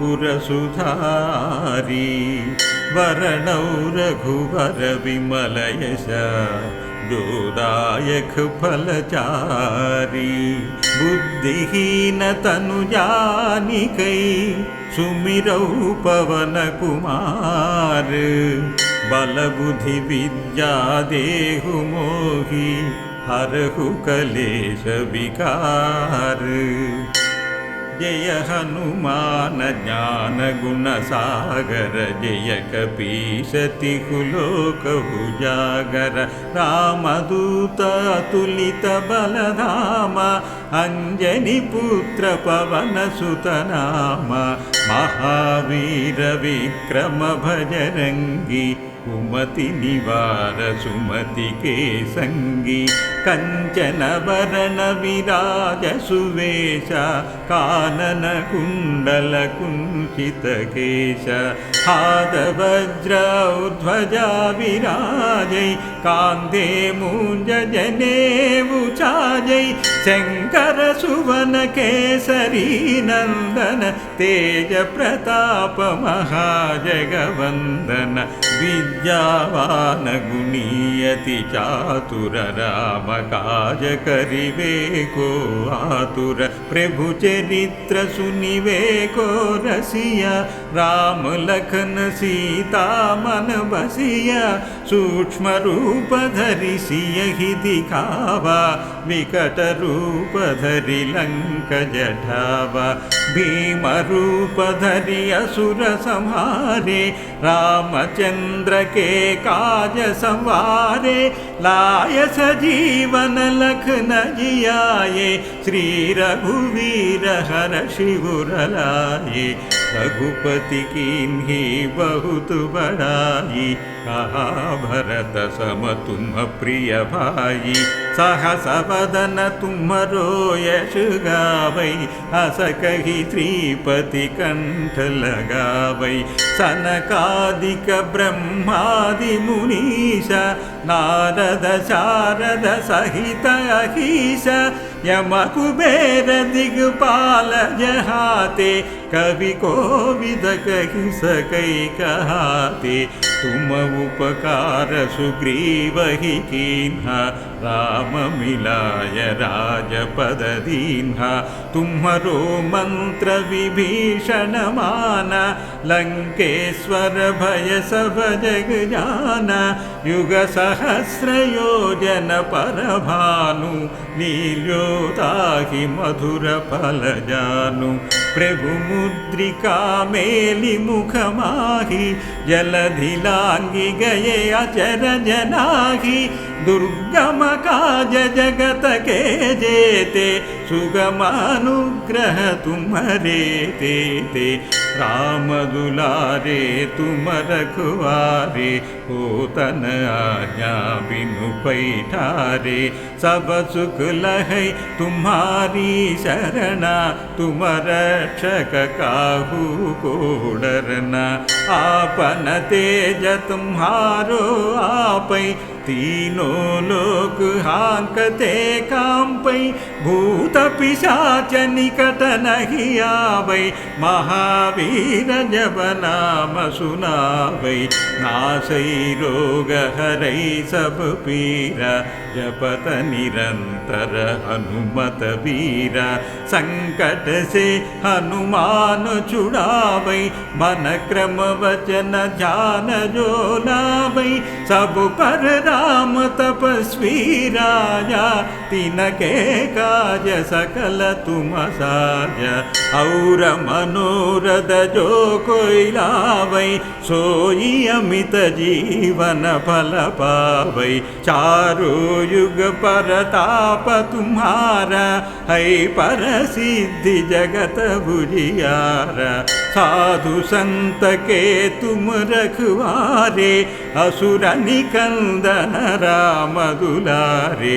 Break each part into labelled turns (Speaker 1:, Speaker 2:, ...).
Speaker 1: मुकुरसुधारी वरणौ रघुवर विमलयश जोदायक फलचारी। बुद्धिहीन तनुजानिकै सुमिरौ पवन कुमार। बलबुद्धि विद्या देहु मोहि हरहु कलेश विकार जय हनुमान ज्ञान गुण सागर जय कपीशति कुलोक उजागर रामदूत तुलित बलधाम अञ्जनि पुत्र पवन सुत नाम महावीर विक्रम भजरङ्गी कुमति निवार सुमति के सङ्गी कञ्चन वरण विराज सुवेश कानन कुण्डल कुञ्चित केश हादवज्र ध्वजा विराजै कान्ते मूञ्ज जने उचाजै शङ्कर सुवन केसरी नन्दन तेज प्रताप महाजगवन्दन विद्यावान गुणीयति चातुर राम काज करिवे को आतुर प्रभु चरित्र सुनिवे राम लखन सीता मन बसिया सूक्ष्म रूप धरि सियहि दिखावा विकट रूप धरि लंक जठावा। भीम रूप धरि असुर संहारे रामचंद्र के काज संवारे लाय सजीवन लखन जियाये श्री रघुवीर हर शिवर लाये रघुपति कीन्ही बहुत कहा भरत सम तुम प्रिय भाई सहस वदन तुम यश गावै हस कही श्रीपति कंठ लगावै सनकादिक ब्रह्मादि मुनीश नारद शारद सहित अहीश यम कुबेर दिग्पाल जहाते कवि कोविद कहि सकै कहाते तुम उपकार सुग्रीव ही कीन्हा। राम मिलाय राजपद दीन्हा। तुम्हरो मंत्र विभीषण माना लंकेश्वर भय सब जग जाना। युग सहस्र योजन पर भानु नील्योताहि मधुर फल जानु प्रभु मुद्रिका मेलि मुख माहि जलधि लांगी गए अचर जनाहि दुर्गम काज जगत के जेते सुगम अनुग्रह तुम्हारे ते ते राम दुलारे तुम रखवारे होतन आज्ञा पैठारे सब सुख लहै काहू को डरना आपन तेज तुम्हारो आपै तीनों लोक हांकते कांपै भूत पिशाच निकट नहीं आवै महावीर जब नाम सुनावै नासै रोग हरै सब पीरा जपत निरंतर हनुमत वीरा संकट से हनुमान छुड़ावै मन क्रम वचन ध्यान जो लावै सब पर राम तपस्वी राजा तिनके काज सकल तुम साज और मनोरथ जो कोई लावै सोई अमित जीवन फल पावै चारो युग परताप तुम्हारा है पर सिद्धि जगत बुझियारा साधु संत के तुम रखवारे असुर निकंदन राम दुलारे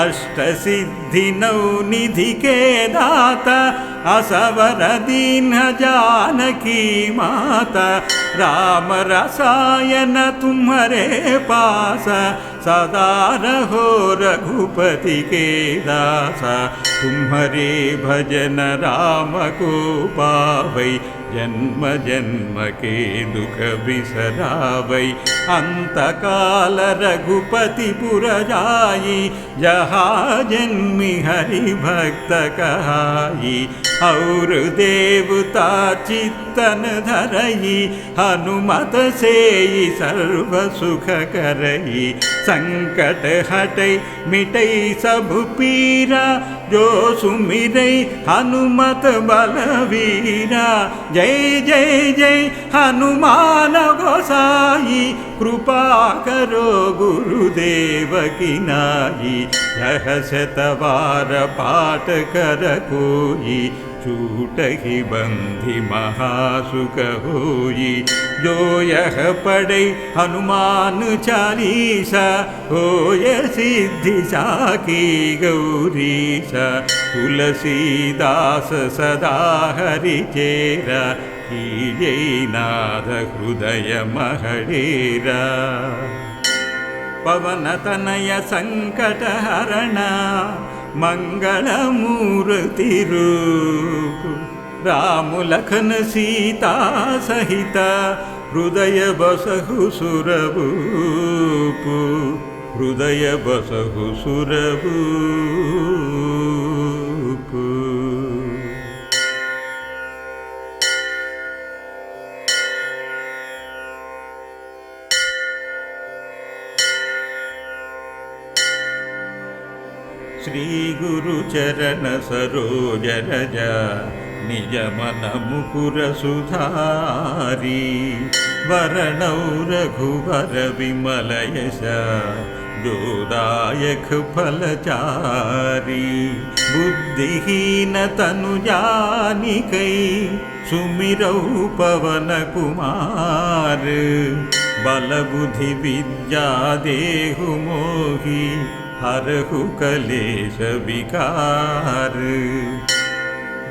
Speaker 1: अष्ट सिद्धि नौ निधि के दाता असवर दीन जानकी माता राम रसायन तुम्हारे पास सदा रहो रघुपति के दासा। तुम्हारे भजन राम को पावै जन्म जन्म के दुख बिसरावै। अंतकाल रघुपति पुर जाई जहाँ जन्मि हरि भक्त कहाई और देवता चित्तन धरई हनुमत से सर्व मिटई सब पीरा सुमिरई हनुमत बलवीरा। जय जय जय हनुमान गोसाई। कृपा करो गुरुदेव शतवार पाठ कर कोई चूटहि बन्धि बन्धिमहाशुक होयि यः पडै हनुमानुचारीषा होयसिद्धिशाखी गौरीश तुलसीदाससदा हरिचेर हि जैनाथहृदय महरीर पवनतनय सङ्कटहरणा मङ्गलमूर्तिरू रामलखनसीता सहिता हृदय बसः सुरभूपु हृदय बसः सुरभु श्रीगुरुचरण सरोज रज निज मन मुकुर सुधारी वरणौ रघुवर विमल यश जोदायक फलचारी बुद्धिहीन तनु जानिकै सुमिरौ पवन कुमार बल बुद्धि विद्या देहु मोहि हरहु कलेश विकार।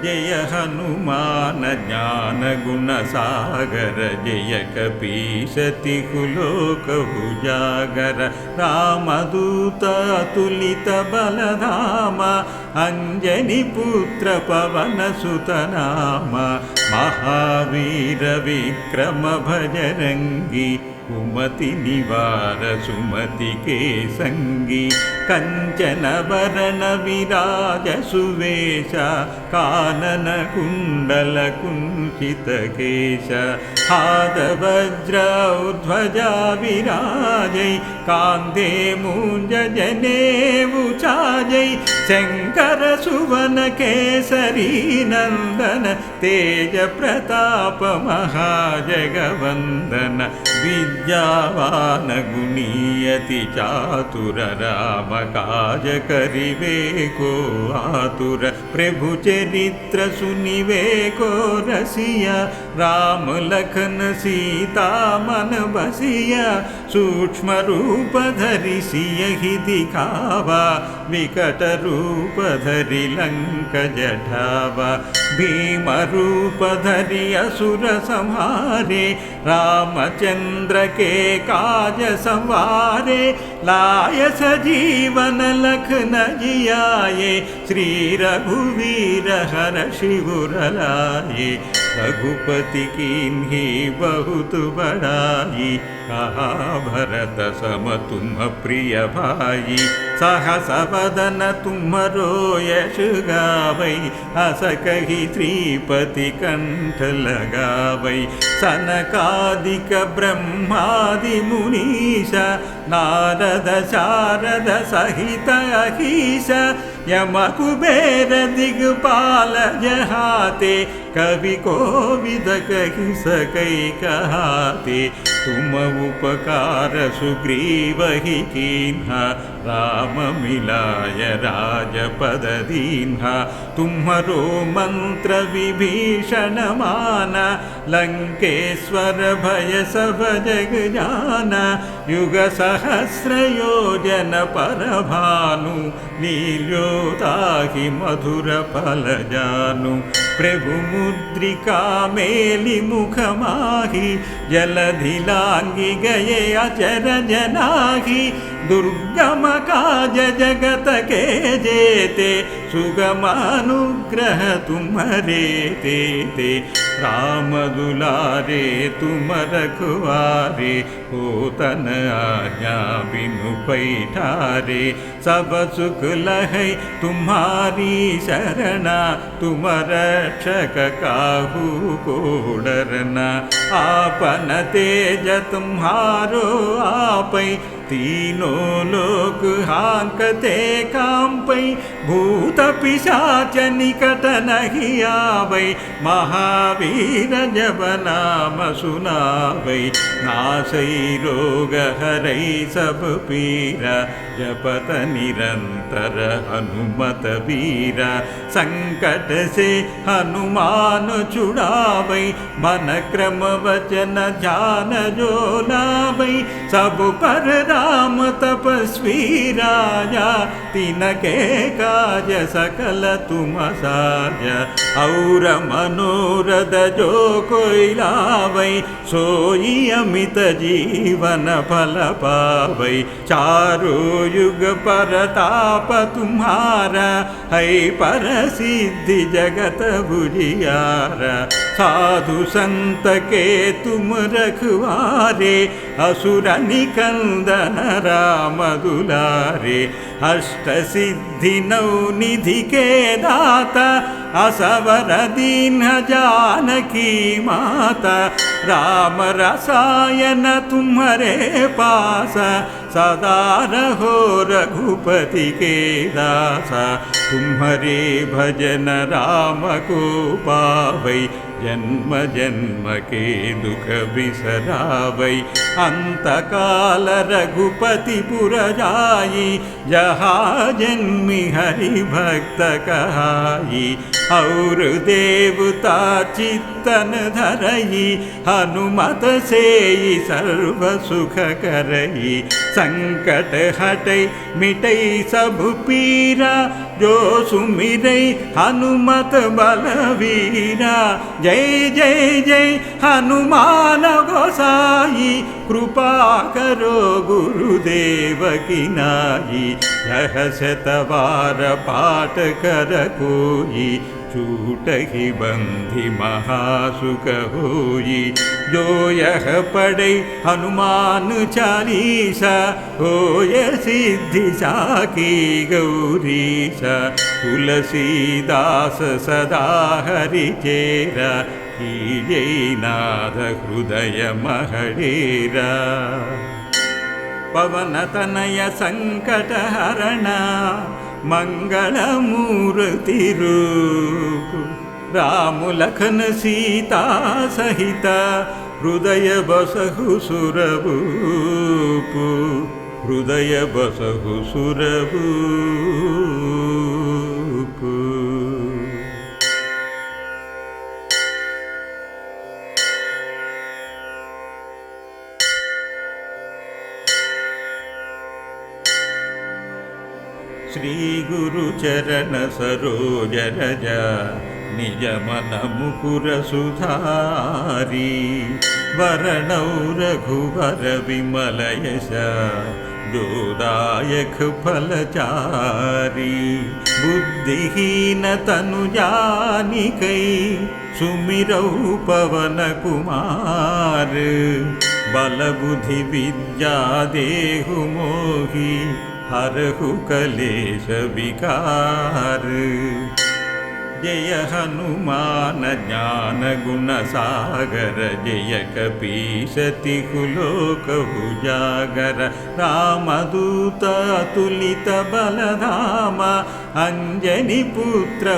Speaker 1: जय हनुमान ज्ञान गुण सागर जय कपीशति कुलोक उजागर। रामदूत तुलित बलधाम अंजनी पुत्र पवन सुत नाम। महावीर विक्रम भजरंगी कुमति निवार सुमति के वरण विराज सुवेश कानन कुंडल कुंचित केश हाद वज्र ध्वजा विराजै कान्धे मूञ्ज जने उचाजै शङ्कर सुवन केसरी नन्दन तेज प्रताप महाजगवन्दन विद्यावान गुणीयति चातुर राम काज करिवे को आतुर प्रभु चरित्र सुनिवे को रसिया राम लखन सीता मन बसिया सूक्ष्म रूप धरि सियहि दिखावा विकट रूप धरि लंक जठावा। भीम रूप धरि असुर संहारे रामचंद्र के काज संवारे लाय सजीवन लखन जियाये श्री रघुवीर हर शिवर लाये रघुपति कीन्ही बहुत कहा भरत सम तुम प्रिय भाई सहस बदन तुम यश गावै अस कही श्रीपति कंठ लगावै सनकादिक ब्रह्मादि मुनीश नारद शारद सहित अहीश यम कुबेर जहाते कवि को विद कही सकै कहाते। तुम उपकार सुग्रीव ही राम मिलाय राजपद दीन्हा तुम्हरो मंत्र विभीषण माना लंकेश्वर भय सब जग जाना प्रभुमुद्रिका मेलिमुखमाहि जलधिलाङ्गि गये अचर जनाहि दुर्गमकाज जगत के जेते सुगमानुग्रह तुम्हारे ते ते राम दुलारे तुम रखवारे होतन आज्ञा पैठारे सब सुख लहै तुम्हारी शरणा तुम रक्षक काहू को डरना आपन तेज तुम्हारो आपै तीनों लोक हांकते कांपै भूत पिशाच निकट नहीं आवै महावीर जब नाम सुनावै नासै रोग हरै सब पीरा जपत निरंतर हनुमत वीरा संकट से हनुमान छुड़ावै मन क्रम वचन ध्यान जो लावै सब पर राम तपस्वी राजा तिनके काज सकल तुम साज और मनोरथ जो कोई लावै सोई अमित जीवन फल पावै चारो युग परताप तुम्हारा है पर सिद्धि जगत बुझियारा साधु संत के तुम रखवारे असुर निकंदन राम दुलारे अष्ट सिद्धि नौ निधि के दाता असवर दीन जानकी माता राम रसायन तुम्हारे पास सदा रहो रघुपति के दासा तुम्हारे भजन राम को पावै जन्म जन्म के दुख बिसरावै अंतकाल रघुपति पुर जाई जहाँ जन्मी हरि भक्त कहाई और देवता चित्तन धरई हनुमत से सर्व मिटई सब पीरा जो सुमिरई हनुमत बलवीरा जय जय जय हनुमान करो गुरुदेव नाई यह शतवार पाठ कर कोई छूट ही जो यह पढ़े हनुमान चालीसा होय सिद्धि साकी गौरीसा तुलसीदास सदा हरि जैनाथ हृदय पवनतनय सङ्कटहरण मङ्गलमूर्तिरु। रामुलखन सीता सहित हृदय बसहु सुरभूपु हृदय बसहु सुरभू मुकुर सुधारी वरणौ रघुवर विमल यश जोदायक फलचारी बुद्धिहीन तनु जानिकै सुमिरौ पवन कुमार बल बुद्धि विद्या देहु मोहि हरहु कलेश विकार। जय हनुमान ज्ञान गुण सागर जय कपीशति कुलोक उजागर। रामदूत तुलित बलधाम अंजनी पुत्र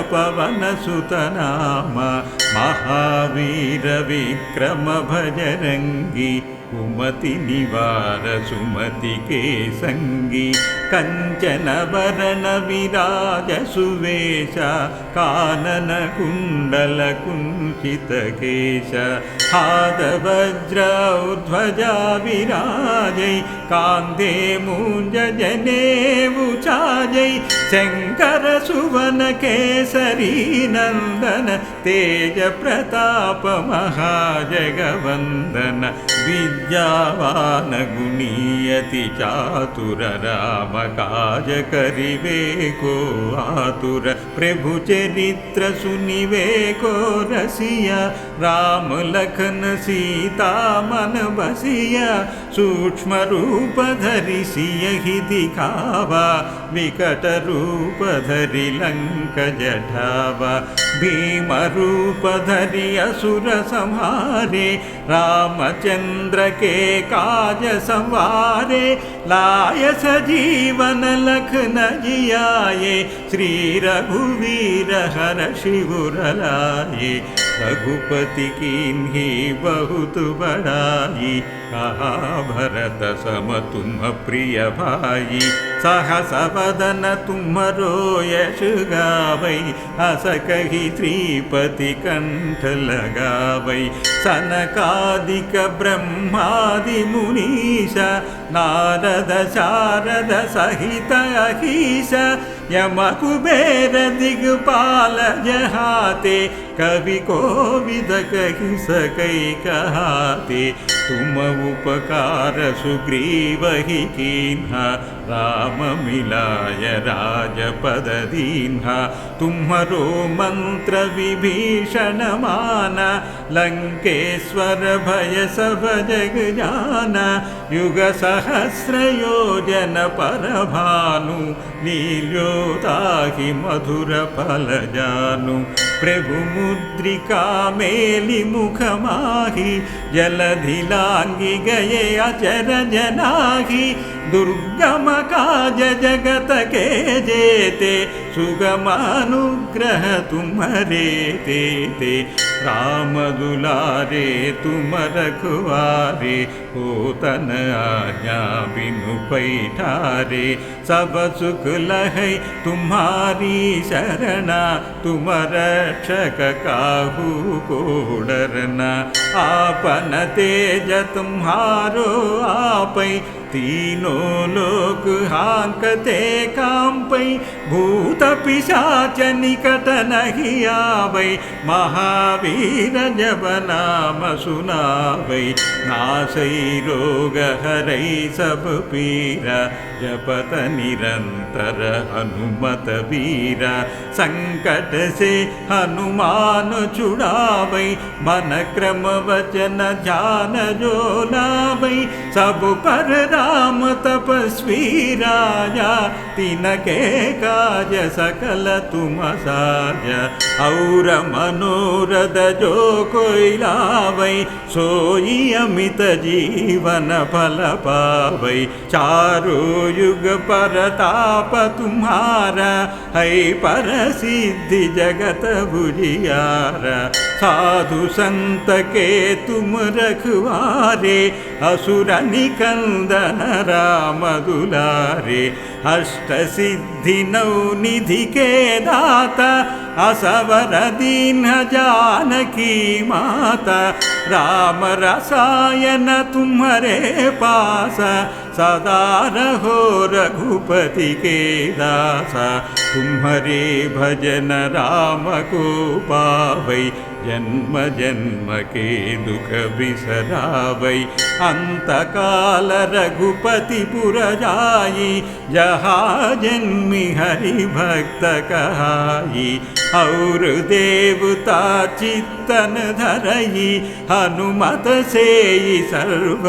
Speaker 1: कुमति निवार सुमति के सङ्गी कञ्चन सुवेश कानन कुण्डल कुञ्चित केश हादवज्र ध्वजा विराजै कान्दे मूञ्ज जने उचाजै शङ्कर सुवन केसरी नन्दन तेज प्रताप महाजगवन्दन विद्यावान गुणीयति चातुर राम काज करिवे को आतुर प्रभु चरित्र सुनिवे लखन सीता मन बसिया सूक्ष्म रूप धरि सियहि दिखावा विकट रूप धरि लङ्क जठावा भीम रूप धरि असुर संहारे रामचन्द्र के काज संवारे लाय सजीवन लखन जियाये श्री रघुवीर हर शिवुर लाये रघुपति किन्ही बहुत कहा भरत सम तुम प्रिय भाई सहस वदन तुम यश गावै हस कही श्रीपति कंठ लगावै सनकादिक ब्रह्मादि मुनीश नारद शारद सहित अहीश यम कुबेर दिग्पाल जहाते कवि को विद कही सकै कहाते तुम उपकार सुग्रीव ही कीन्हा। राम मिलाय राजपद दीन्हा। तुम्हरो मंत्र विभीषण माना लंकेश्वर भय सब जग जाना। युग सहस्र योजन पर भानु नील्योताहि मधुर फल जानु। प्रभु मुद्रिका मेलि मुख माहि जलधि लांगी गए अचर जनाहि दुर्गम जगत के जेते सुगम अनुग्रह तुम्हारे ते ते राम दुलारे तुम रखवारे होतन आज्ञा बिनु पैठारे सब सुख लहै तुम्हारी शरणा तुम रक्षक काहू को डरना आपन तेज तुम्हारो आपै तीनों लोक हांकते कांपै भूत पिशाच निकट नहीं आवै महावीर जब नाम सुनावै नासै रोग हरै सब पीरा जपत निरंतर हनुमत वीरा संकट से हनुमान छुड़ावै मन क्रम वचन ध्यान जो लावै सब पर राम तपस्वी राजा तिनके काज सकल तुम साज और मनोरथ जो कोई लावै सोई अमित जीवन फल पावै चारो युग परताप तुम्हारा है पर सिद्धि जगत बुझियारा साधु संत के तुम रखवारे असुर निकंदन राम दुलारे अष्ट सिद्धि नौ निधि के दाता असवर दीन जानकी माता। राम रसायन तुम्हारे पास सदा रघुपति के दासा। भजन राम को पावै जन्म जन्म के दुख बिसरावै। अंतकाल रघुपति पुर जाई जहाँ जन्मि हरि भक्त कहाई और देवता चित्तन धरई हनुमत से सर्व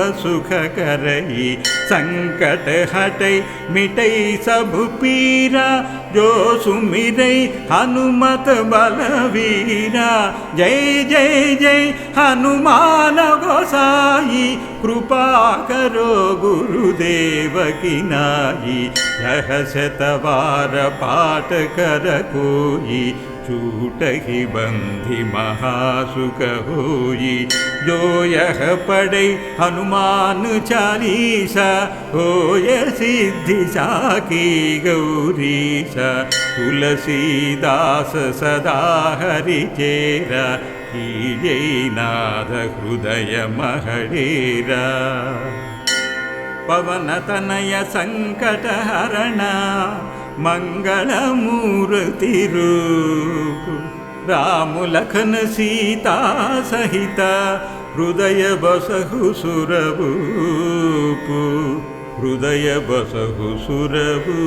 Speaker 1: पीरा जो सुमिरई हनुमत बलवीरा। जय जय जय हनुमान गोसाई कृपा करो गुरुदेव पाठ कर कोई चूटहि बन्धि बन्धिमहाशुक होयि यः पडै हनुमानुचारीषा होयसिद्धिशाखी गौरीश तुलसीदाससदा हरिचेर हि जैनाथहृदय महरीर पवनतनय सङ्कटहरणा मङ्गलमूर्तिरू रामलखनसीता सहिता हृदय बसः सुरभूपु हृदय बसः सुरभु